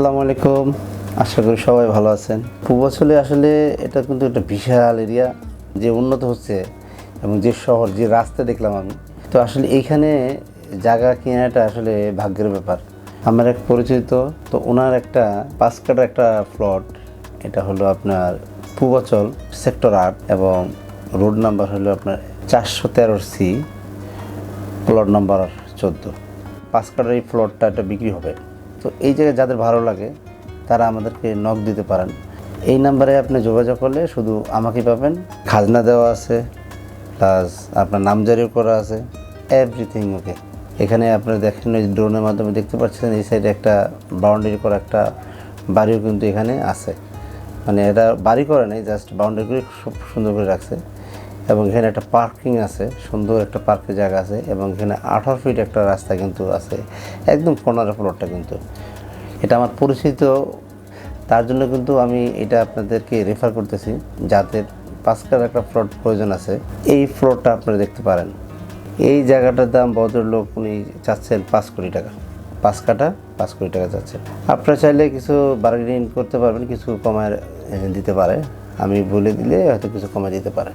আসসালামু আলাইকুম। আশা করি সবাই ভালো আছেন। পূর্বাচলে আসলে এটা কিন্তু একটা বিশাল এরিয়া যে উন্নত হচ্ছে এবং যে শহর, যে রাস্তা দেখলাম আমি। তো আসলে এইখানে জায়গা কেনাটা আসলে ভাগ্যের ব্যাপার। আমার এক পরিচিত, তো ওনার একটা পাঁচ কাটার একটা প্লট এটা হলো আপনার পূর্বাচল সেক্টর আট এবং রোড নাম্বার হলো আপনার চারশো তেরো সি প্লট নাম্বার চোদ্দ। পাঁচ কাটার এই প্লটটা একটা বিক্রি হবে। তো এই জায়গায় যাদের ভালো লাগে, তারা আমাদেরকে নক দিতে পারেন। এই নাম্বারে আপনি যোগাযোগ করলে শুধু আমাকে পাবেন। খাজনা দেওয়া আছে প্লাস আপনার নামজারিও করা আছে এভরিথিং ওকে এখানে আপনারা দেখেন ওই ড্রোনের মাধ্যমে দেখতে পাচ্ছেন, এই সাইডে একটা বাউন্ডারি করা একটা বাড়িও কিন্তু এখানে আছে। মানে এটা বাড়ি করে নেই জাস্ট বাউন্ডারি করে খুব সুন্দর করে রাখছে। এবং এখানে একটা পার্কিং আছে, সুন্দর একটা পার্কের জায়গা আছে এবং এখানে আঠারো ফিট একটা রাস্তা কিন্তু আছে, একদম কর্নার প্লটটা কিন্তু। এটা আমার পরিচিত, তার জন্য কিন্তু আমি এটা আপনাদেরকে রেফার করতেছি যাদের পাঁচকার একটা প্লট প্রয়োজন আছে। এই প্লটটা আপনারা দেখতে পারেন। এই জায়গাটার দাম ভদ্রলোক উনি চাচ্ছেন পাঁচ কোটি টাকা। পাঁচ কাটা পাঁচ কোটি টাকা চাচ্ছেন। আপনারা চাইলে কিছু বার্গেনিং করতে পারবেন, কিছু কমায় দিতে পারে। আমি বলে দিলে হয়তো কিছু কমায় দিতে পারে।